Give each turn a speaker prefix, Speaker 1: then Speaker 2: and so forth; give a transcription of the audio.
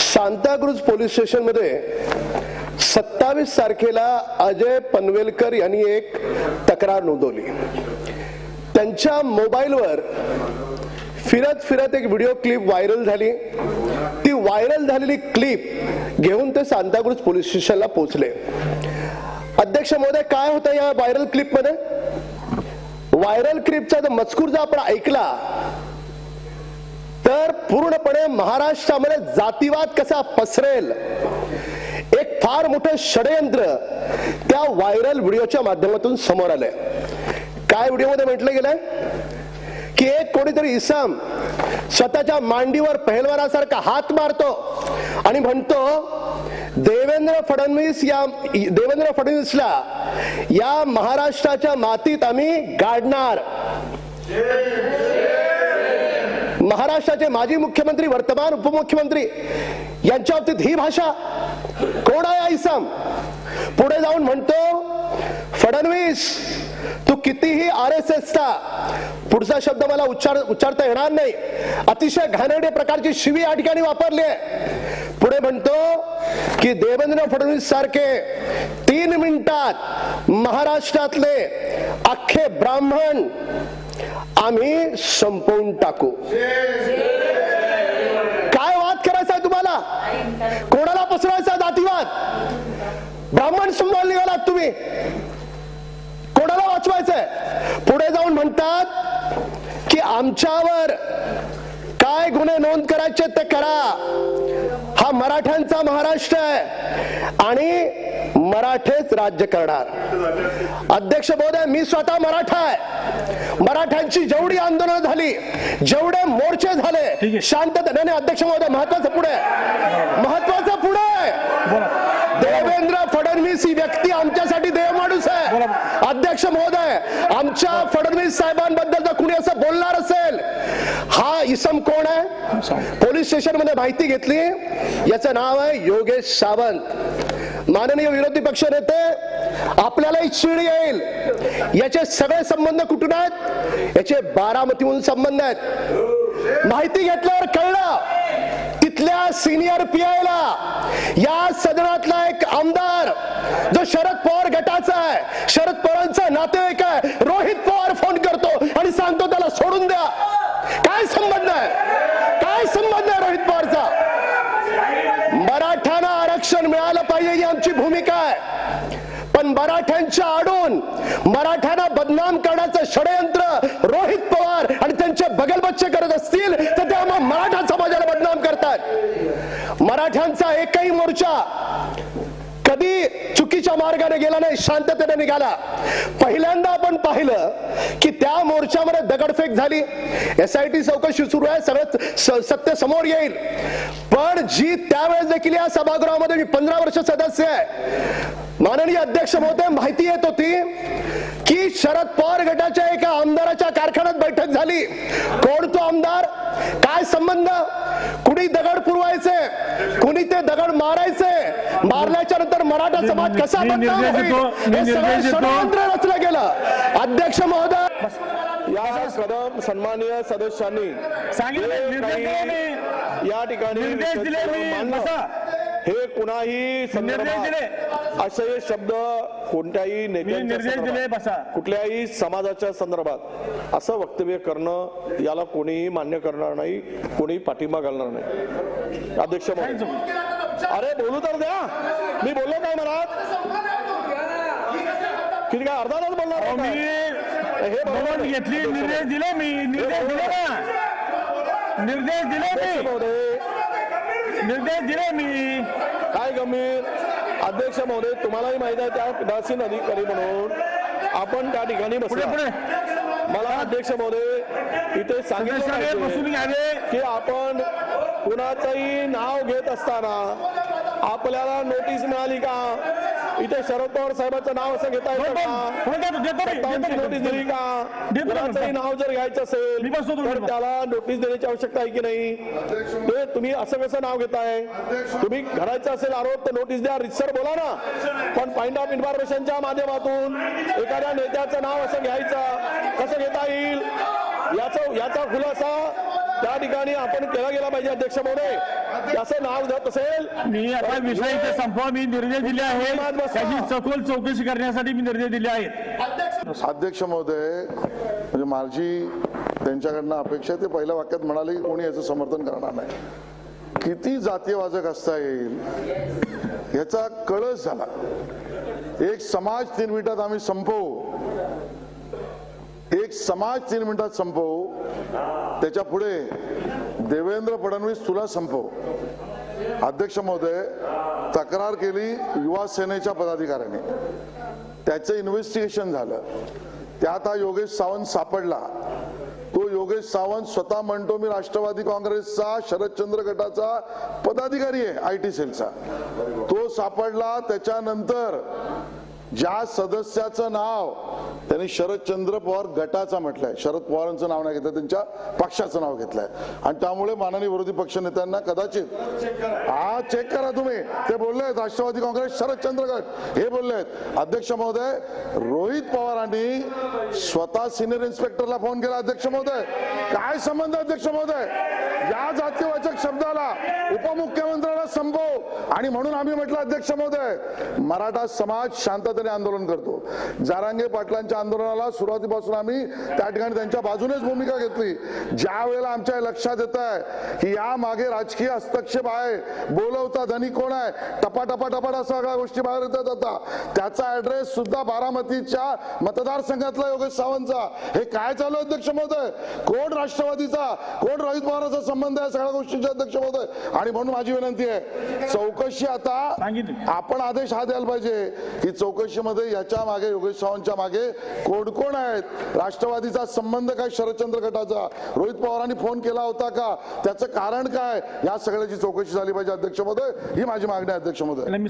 Speaker 1: Santacruz police स्टेशनमध्ये सत्तावीस तारखेला अजय पनवेलकर यांनी एक तक्रार नोंदवली. त्यांच्या मोबाईलवर फिरत फिरत एक व्हिडिओ क्लिप व्हायरल झाली. ती व्हायरल झालेली क्लिप घेऊन ते सांताक्रूज पोलीस स्टेशनला पोहोचले. अध्यक्ष महोदय काय होतं या व्हायरल क्लिपमध्ये? व्हायरल क्लिपचा जो मजकूर जर आपण ऐकला पूर्णपणे महाराष्ट्रामध्ये जातीवाद कसा पसरेल? एक फार मोठं षडयंत्र त्या व्हायरल व्हिडिओच्या माध्यमातून समोर आलंय. काय व्हिडिओमध्ये म्हटलं गेलंय? की एक कोणीतरी इसम स्वतःच्या मांडीवर पहलवानासारखा हात मारतो आणि म्हणतो देवेंद्र फडणवीस या देवेंद्र फडणवीसला या महाराष्ट्राच्या मातीत आम्ही गाडणार. महाराष्ट्राचे माजी मुख्यमंत्री वर्तमान उपमुख्यमंत्री यांच्या बाबतीत ही भाषा कोण आहे आईसाम? पुढे जाऊन म्हणतो फडणवीस तू कितीही आर एस एसचा पुढचा शब्द मला उच्चार उच्चारता येणार नाही. अतिशय घाणेरडे प्रकारची शिवी या ठिकाणी वापरली आहे. पुढे म्हणतो की देवेंद्र फडणवीस सारखे तीन मिनिटात महाराष्ट्रातले अख्खे ब्राह्मण आम्ही संपवून टाकू. काय वाद करायचा आहे तुम्हाला? कोणाला पसरायचा जातीवाद? ब्राह्मण समजावून निघालात तुम्ही. कोणाला वाचवायचंय? पुढे जाऊन म्हणतात की आमच्यावर काय गुन्हे नोंद करायचे ते करा. हा मराठ्यांचा महाराष्ट्र आहे. आणि मराठेच राज्य करणार. अध्यक्ष महोदय मी स्वतः मराठा आहे. मराठ्यांची जेवढी आंदोलन झाली जेवढे मोर्चे झाले शांततेने अध्यक्ष महोदय महत्वाचं पुढे. महत्वाचं पुढे. देवेंद्र फडणवीस ही व्यक्ती आमच्यासाठी देव माणूस आहे अध्यक्ष महोदय आमच्या फडणवीस साहेबांबद्दल जर कुणी असं बोलणार असेल हा इसम कोण आहे? पोलीस स्टेशनमध्ये माहिती घेतली. याचं नाव आहे योगेश सावंत. माननीय विरोधी पक्ष नेते आपल्यालाही चीड येईल. याचे सगळे संबंध कुठून आहेत? याचे बारामतीहून संबंध आहेत. माहिती घेतल्यावर कळलं तिथल्या सिनियर पीआयला या सदनातला एक आमदार जो शरद पवार गटाचा आहे शरद पवारांचा नातेवाईक आहे रोहित पवार फोन करतो आणि सांगतो त्याला सोडून द्या. काय संबंध आहे काय संबंध आहे रोहित पवारचा मराठ्यांना आरक्षण मिळालं पाहिजे ही आमची भूमिका आहे. पण मराठ्यांच्या आडून मराठ्यांना बदनाम करण्याचं षडयंत्र रोहित पवार आणि त्यांचे बगलबच्चे करत असतील तर ते मराठा समाजाला बदनाम करतात. मराठ्यांचा एकही मोर्चा कधी चुकीच्या मार्गाने गेला नाही शांततेने निघाला. पहिल्यांदा आपण पाहिलं की त्या मोर्चामध्ये दगडफेक झाली. एस आय टी चौकशी सुरू आहे सगळं स- सत्य समोर येईल. पण जी त्यावेळेस देखील या सभागृहामध्ये मी पंधरा वर्ष सदस्य आहे. माननीय अध्यक्ष महोदय माहिती येत होती की शरद पवार गटाच्या एका आमदाराच्या कारखान्यात बैठक झाली. कोण आमदार काय संबंध? कुणी दगड पुरवायचे? कुणी ते दगड मारायचे? मारल्याच्या नंतर मराठा समाज कसा हे सगळं. षडयंत्र रचलं गेलं. अध्यक्ष महोदय. या कदम सन्माननीय सदस्यांनी
Speaker 2: सांगितलं,
Speaker 1: जे
Speaker 2: निर्देश
Speaker 1: काही
Speaker 2: दिले
Speaker 1: या ठिकाणी हे कुणाही संदर्भात. असे शब्द कोणत्याही
Speaker 2: बसा.
Speaker 1: कुठल्याही समाजाच्या संदर्भात असं वक्तव्य करणं याला कोणीही मान्य करणार नाही कोणीही पाठिंबा घालणार नाही. अध्यक्ष महोदय. अरे बोलू तर द्या. मी बोललो काय म्हणत. किती काय अर्धा तास बोलणार? हे.
Speaker 2: घेतली निर्देश दिले मी निर्देश दिले ना. निर्देश दिले मी. निर्देश दिले मी.
Speaker 1: काय गंभीर? अध्यक्ष महोदय तुम्हालाही माहीत आहे त्या पीठासीन अधिकारी म्हणून आपण त्या ठिकाणी
Speaker 2: पुढे
Speaker 1: बसला.
Speaker 2: पुढे
Speaker 1: मला अध्यक्ष महोदय इथे सांगितलं
Speaker 2: सदस्याने बसून
Speaker 1: पाहिजे
Speaker 2: घ्यावे.
Speaker 1: की आपण कुणाचंही नाव घेत असताना आपल्याला नोटीस मिळाली का? इथे शरद पवार साहेबांचं नाव असं घेता नोटीस. दिली का? नाव जर घ्यायचं असेल तर. त्याला नोटीस देण्याची आवश्यकता आहे की नाही? ते तुम्ही असं कसं नाव घेताय? तुम्ही घरायचं असेल आरोप तर नोटीस द्या. रितसर बोला ना. पण पॉइंट ऑफ इन्फॉर्मेशनच्या माध्यमातून एखाद्या नेत्याचं नाव असं घ्यायचं कसं घेता येईल? याचा याचा खुलासा त्या ठिकाणी आपण केला गेला पाहिजे अध्यक्ष महोदय. त्याचं नाव जर असेल.
Speaker 2: मी आता विषय इथे संपवा मी निर्देश दिले आहेत. त्याची सखोल चौकशी करण्यासाठी मी निर्देश दिले आहेत.
Speaker 3: अध्यक्ष महोदय म्हणजे माझी त्यांच्याकडनं अपेक्षा ते पहिल्या वाक्यात म्हणाले की कोणी याचं समर्थन करणार नाही. किती जातीयवाचक असता येईल याचा कळस झाला. एक समाज तीन मिनिटात आम्ही संपवू. एक समाज तीन मिनिटात संपवू. त्याच्या पुढे देवेंद्र फडणवीस तुला संपव. अध्यक्ष महोदय तक्रार केली युवा सेनेच्या पदाधिकाऱ्याने. त्याचं इन्व्हेस्टिगेशन झालं. त्यात हा योगेश सावंत सापडला. तो योगेश सावंत स्वतः म्हणतो मी राष्ट्रवादी काँग्रेसचा शरदचंद्र गटाचा पदाधिकारी आहे आय टी सेलचा. तो सापडला. त्याच्यानंतर ज्या सदस्याचं नाव त्यांनी शरदचंद्र पवार गटाचा म्हटलंय. शरद पवारांचं नाव नाही घेतलं त्यांच्या पक्षाचं नाव घेतलंय. आणि त्यामुळे माननीय विरोधी पक्ष नेत्यांना कदाचित हा चेक करा तुम्ही. ते बोलले राष्ट्रवादी काँग्रेस शरदचंद्र गट. हे बोलले अध्यक्ष महोदय रोहित पवारांनी स्वतः सिनियर इन्स्पेक्टरला फोन केला अध्यक्ष महोदय. काय संबंध अध्यक्ष महोदय? या जातीवाचक शब्दाला उपमुख्यमंत्र्याला संपव. आणि म्हणून आम्ही म्हटलं अध्यक्ष महोदय मराठा समाज शांततेने आंदोलन करतो. जारांगे पाटलांच्या आंदोलनाला सुरुवातीपासून आम्ही त्या ठिकाणी त्यांच्या बाजूनेच भूमिका घेतली. ज्या वेळेला आमच्या लक्षात येत आहे की या मागे राजकीय हस्तक्षेप आहे बोलवता धनी कोण आहे टपा टपा टपा सगळ्या गोष्टी बाहेर येतात आता. त्याचा ऍड्रेस सुद्धा बारामतीच्या मतदारसंघातला योगेश सावंतचा. हे काय चालू आहे, अध्यक्ष महोदय? कोण राष्ट्रवादीचा? कोण रोहित पवारांचा संबंध आहे सगळ्या गोष्टींचे अध्यक्ष महोदय. आणि म्हणून माझी विनंती आहे चौकशी आता. आपण आदेश हा द्यायला पाहिजे. की चौकशीमध्ये याच्या मागे योगेश सावंतच्या मागे कोण कोण आहेत? राष्ट्रवादीचा संबंध काय? शरदचंद्र गटाचा. रोहित पवारांनी फोन केला होता का? त्याचं कारण काय? या सगळ्याची चौकशी झाली पाहिजे अध्यक्ष महोदय. ही माझी मागणी आहे अध्यक्ष महोदय.